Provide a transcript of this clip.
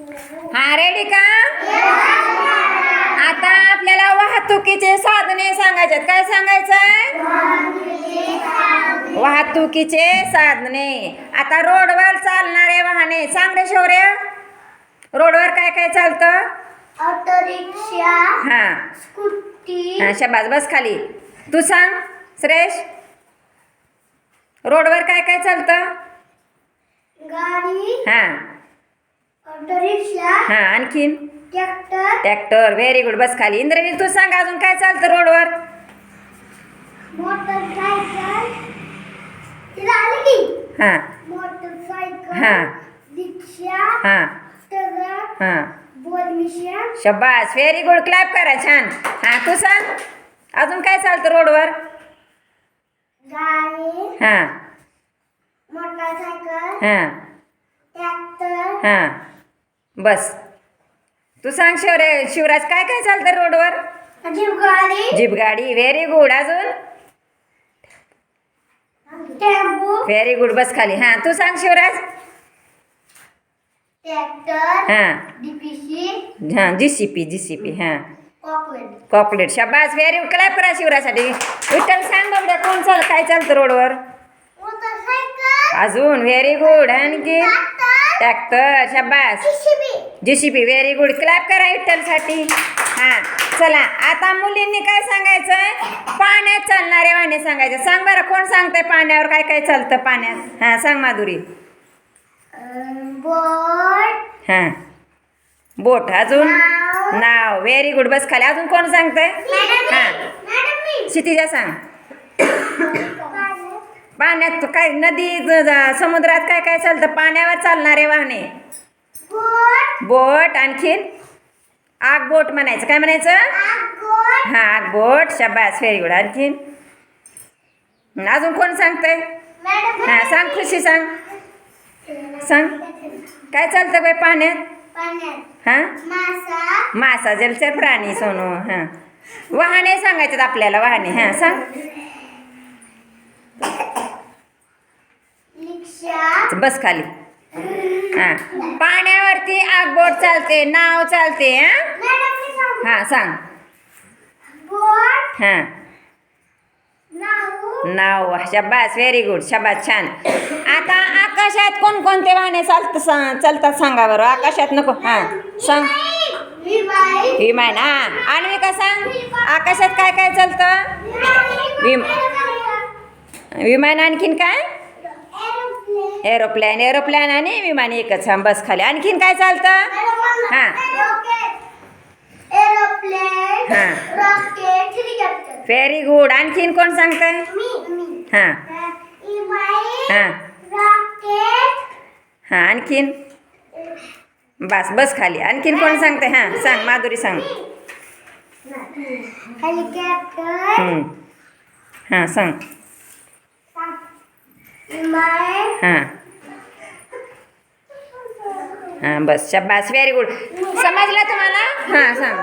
हा रेडी का? आता आपल्याला वाहतुकीचे साधने सांगायचे काय सांगायचंय? वाहतुकीचे साधने. आता रोडवर चालणारे वाहने. सांग रे शौर्य. रोडवर काय काय चालतं? ऑटो रिक्षा हा. स्कूटी. हा शबाज बस खाली. तू सांग श्रेष रोडवर काय काय चालतं? गाडी. हा. हा आणखीन? ट्रॅक्टर ट्रॅक्टर व्हेरी गुड बस खाली. इंद्रनील तू सांग अजून काय चालतं रोडवर? हा. मोटरसायकल हा. रिक्षा हा. ट्रक हा. बोल मिशन शब्बास व्हेरी गुड क्लॅप करा छान. हा तू सांग. अजून काय चालतं रोडवर? गाडी. हा. मोटरसायकल हा. ट्रॅक्टर हा. बस. तू सांग शिवरे शिवराज काय काय चालतं रोडवर? जीप गाडी व्हेरी गुड अजून? टेम्पो. व्हेरी गुड बस खाली. हा तू सांग शिवराज. ट्रॅक्टर. हा. डीपीसी हा J C B J C B हा. कॉकलेट शबास व्हेरी गुड क्लॅप करा शिवरासाठी विठ्ठल सांग बाबड्या कोण चाल काय चालतं रोडवर? मोटरसायकल अजून व्हेरी गुड आणखी tractor शबास. G C P very good clap करा विठ्ठलसाठी हां चला आता मुलींनी काय सांगायचंय? पाण्यात चालणारे वाहने सांगायचे सांग बरं कोण सांगतंय पाण्यावर? काय काय चालतं पाण्यात? हां सांग माधुरी. बोट. हां. बोट अजून? नाव. व्हेरी गुड बस खाली. अजून कोण सांगतंय? हां. क्षितिजा सांग. पाण्यात. काय नदी समुद्रात काय काय चालतं? पाण्यावर चालणारे वाहने. बोट. बोट आणखीन आग बोट म्हणायचं. काय म्हणायचं? हा आग बोट. शबास व्हेरी गुड आणखीन? अजून कोण सांगतंय? हा सांग खुशी सांग. सांग. काय चालतं बाई पाण्यात? हा? मासा. मासा जलचर प्राणी सोनू. हा. वाहने सांगायच्यात आपल्याला वाहने. हा सांग. बस खाली. हा. पाण्यावरती आगबोट चालते नाव चालते हा? हा सांग. बोट हा. नाव. शबास व्हेरी गुड शबास छान. आता आकाशात कोणकोणते वाहने चालत सा- चालतात सांगा बरं. आकाशात नको हा सांग. विमान विमान हा. आणि का सांग? आकाशात काय काय चालतं? विम विमान आणखीन काय? एरोप्लेन एरोप्लेन आणि विमान एकच. हा बस खाली. आणखीन काय चालतं? हा. एरोप्लेन हा. व्हेरी गुड आणखीन कोण सांगतंय? मी मी हा. हा. रॉकेट हा आणखीन? बस बस खाली. आणखीन कोण सांगतंय? हा सांग. माधुरी सांग. हा सांग. हां। हां बस शाबास व्हेरी गुड समजलं तुम्हाला? हां सांग।